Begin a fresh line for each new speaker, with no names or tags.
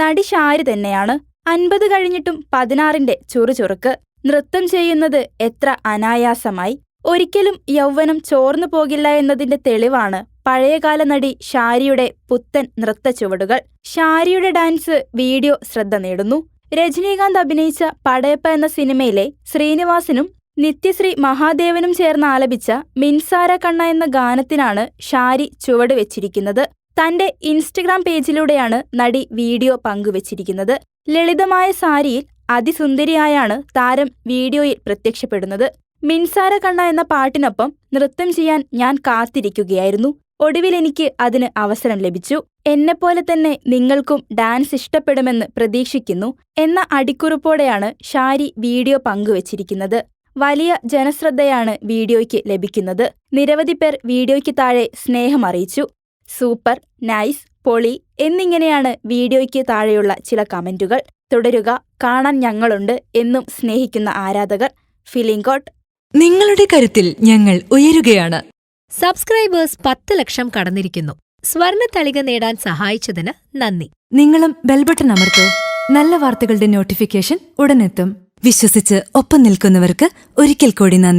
നടി ഷാരി തന്നെയാണ് അൻപത് കഴിഞ്ഞിട്ടും പതിനാറിന്റെ ചുറുചുറുക്ക് നൃത്തം ചെയ്യുന്നത് എത്ര അനായാസമായി. ഒരിക്കലും യൗവനം ചോർന്നു പോകില്ല എന്നതിന്റെ തെളിവാണ് പഴയകാല നടി ഷാരിയുടെ പുത്തൻ നൃത്ത ചുവടുകൾ. ഷാരിയുടെ ഡാൻസ് വീഡിയോ ശ്രദ്ധ നേടുന്നു. രജനീകാന്ത് അഭിനയിച്ച പടയപ്പ എന്ന സിനിമയിലെ ശ്രീനിവാസനും നിത്യശ്രീ മഹാദേവനും ചേർന്ന് ആലപിച്ച മിൻസാര കണ്ണ എന്ന ഗാനത്തിനാണ് ഷാരി ചുവട് വെച്ചിരിക്കുന്നത്. തന്റെ ഇൻസ്റ്റഗ്രാം പേജിലൂടെയാണ് നടി വീഡിയോ പങ്കുവച്ചിരിക്കുന്നത്. ലളിതമായ സാരിയിൽ അതിസുന്ദരിയായാണ് താരം വീഡിയോയിൽ പ്രത്യക്ഷപ്പെടുന്നത്. മിൻസാര കണ്ണ എന്ന പാട്ടിനൊപ്പം നൃത്തം ചെയ്യാൻ ഞാൻ കാത്തിരിക്കുകയായിരുന്നു. ഒടുവിൽ എനിക്ക് അതിന് അവസരം ലഭിച്ചു. എന്നെപ്പോലെ തന്നെ നിങ്ങൾക്കും ഡാൻസ് ഇഷ്ടപ്പെടുമെന്ന് പ്രതീക്ഷിക്കുന്നു എന്ന അടിക്കുറിപ്പോടെയാണ് ഷാരി വീഡിയോ പങ്കുവച്ചിരിക്കുന്നത്. വലിയ ജനശ്രദ്ധയാണ് വീഡിയോയ്ക്ക് ലഭിക്കുന്നത്. നിരവധി പേർ വീഡിയോയ്ക്ക് താഴെ സ്നേഹം അറിയിച്ചു. സൂപ്പർ നൈസ് പൊളി എന്നിങ്ങനെയാണ് വീഡിയോയ്ക്ക് താഴെയുള്ള ചില കമന്റുകൾ. തുടരുക കാണാൻ ഞങ്ങളുണ്ട് എന്നും സ്നേഹിക്കുന്ന ആരാധകർ. ഫിലിംഗോട്ട്
നിങ്ങളുടെ കരുത്തിൽ ഞങ്ങൾ ഉയരുകയാണ്.
സബ്സ്ക്രൈബേഴ്സ് പത്ത് ലക്ഷം കടന്നിരിക്കുന്നു. സ്വർണ തളിക നേടാൻ സഹായിച്ചതിന് നന്ദി.
നിങ്ങളും ബെൽബട്ടൺ അമർത്തോ. നല്ല വാർത്തകളുടെ നോട്ടിഫിക്കേഷൻ ഉടനെത്തും. വിശ്വസിച്ച് ഒപ്പം നിൽക്കുന്നവർക്ക് ഒരിക്കൽ കൂടി നന്ദി.